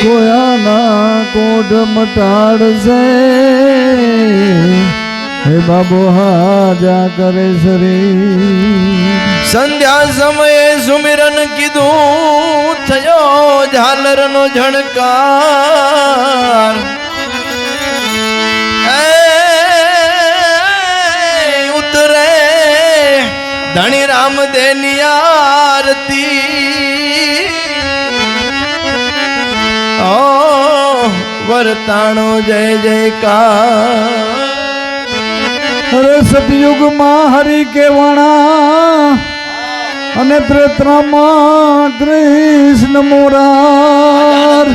કોયાના કોઢ મટાડશે હે બાબો હાજા કરે શરીર સંધ્યા સમયે સુમિરન કીધું થયો ઝાલર નો ઝણકાર એ, ઉતરે ધણી રામ દેની આરતી ઓ વરતાણો જય જયકાર. અરે સતયુગમાં હરિ કેવાણા અને ત્રેત્રામાં કૃષ્ણ મોરાર.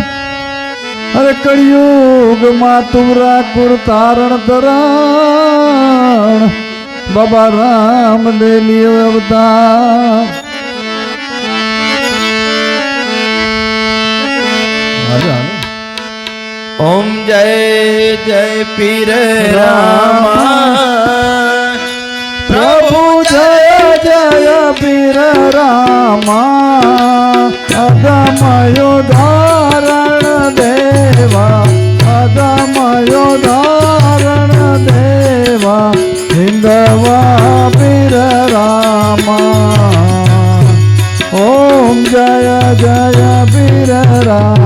અરે કળિયુગમાં તુરા કુર તારણ તરણ. બાબા રામ દેલી અવતાર. आलो आलो ओम जय जय पीर रामा। प्रभु जय जय पीर रामा। अदमयो धारण देवा अदमयो धारण देवा हिंदवा पीर रामा। ओम जय जय पीर रामा।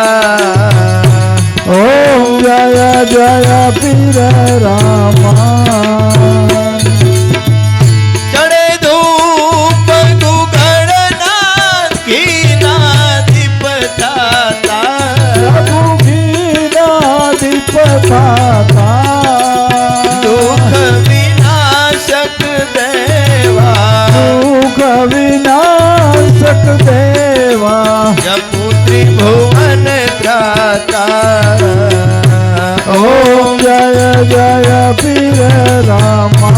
जय जय पीर रामा। धूप धूप गुगळना किना दिपता जय पीर रामा।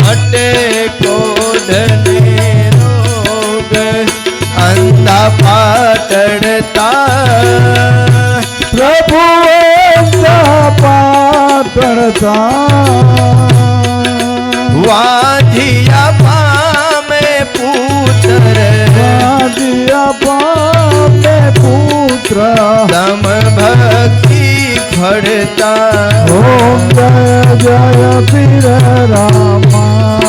मटे कोधने रोग अंधा पातड़ता। प्रभु अंधा पातड़ता। वाधिया પીર રામા.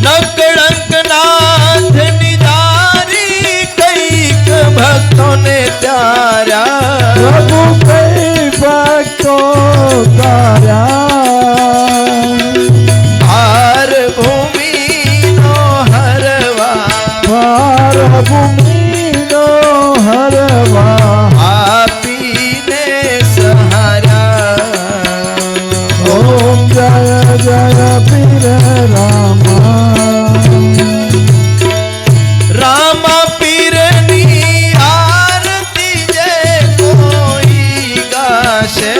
નકળંક નાથ નિદારી કંઈક ભક્તોને પ્યારા. પ્રભુ जय पीर रामा। रामा आरती जय कोई गासे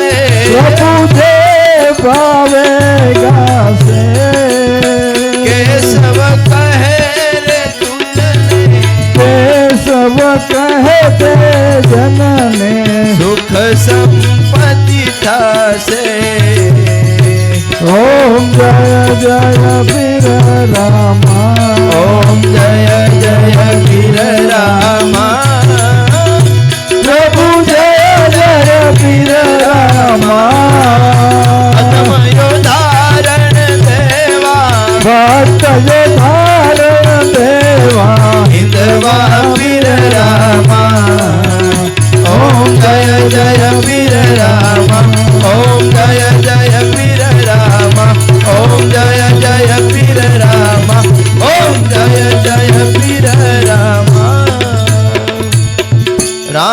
प्रभु देव भावे कहे रे तुलने। जनने। सुख संपत्ति था से જય જય પીર રામા ઓમ જય જય વીર રામા પ્રભુ જય જય પીર રામા અધમયો ધારણ દેવા ભક્ત જે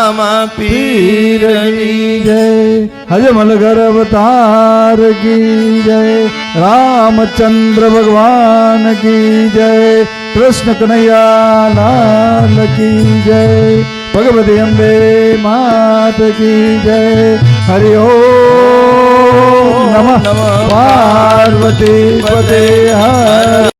રામા પીરની જય હજમલ ગર્ભતાર કી જય રામચંદ્ર ભગવાન કી જય કૃષ્ણ કનૈયા લાલ કી જય ભગવતી અંબે માત કી જય હરિઓ નમઃ પાર્વતી પતે હર